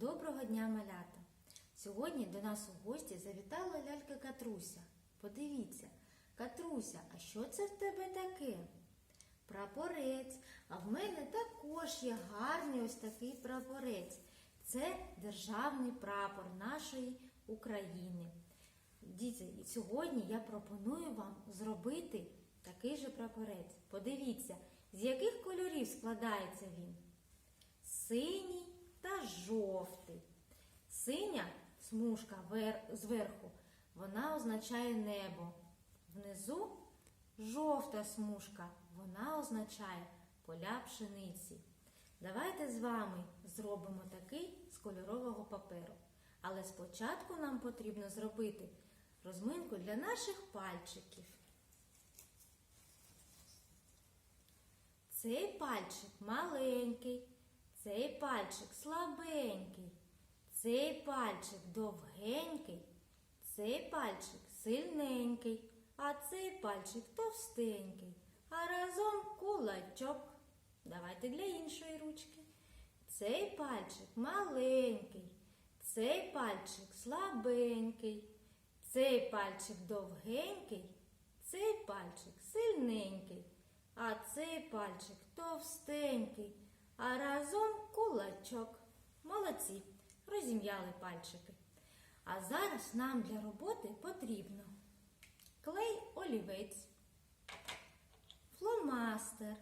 Доброго дня, малята! Сьогодні до нас у гості завітала лялька Катруся. Подивіться, Катруся, а що це в тебе таке? Прапорець. А в мене також є гарний ось такий прапорець. Це державний прапор нашої України. Діти, сьогодні я пропоную вам зробити такий же прапорець. Подивіться, з яких кольорів складається він? Синій та жовтий. Синя смужка зверху, вона означає небо. Внизу жовта смужка, вона означає поля пшениці. Давайте з вами зробимо такий з кольорового паперу. Але спочатку нам потрібно зробити розминку для наших пальчиків. Цей пальчик маленький, цей пальчик слабенький, цей пальчик довгенький, цей пальчик сильненький, а цей пальчик товстенький, а разом кулачок. Давайте для іншої ручки. Цей пальчик маленький, цей пальчик слабенький, цей пальчик довгенький, цей пальчик сильненький, а цей пальчик товстенький, а разом кулачок. Молодці, розім'яли пальчики. А зараз нам для роботи потрібно клей олівець, фломастер,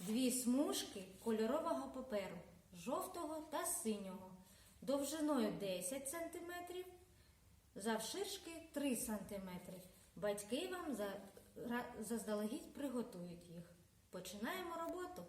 дві смужки кольорового паперу, жовтого та синього, довжиною 10 см, завширшки 3 см. Батьки вам заздалегідь приготують їх. Починаємо роботу.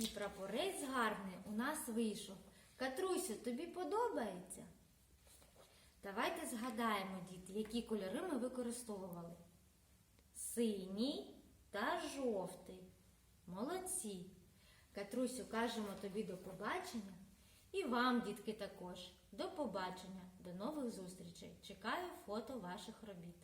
Такий прапорець гарний у нас вийшов. Катрусю, тобі подобається? Давайте згадаємо, діти, які кольори ми використовували. Синій та жовтий. Молодці. Катрусю, кажемо тобі до побачення. І вам, дітки, також. До побачення, до нових зустрічей. Чекаю фото ваших робіт.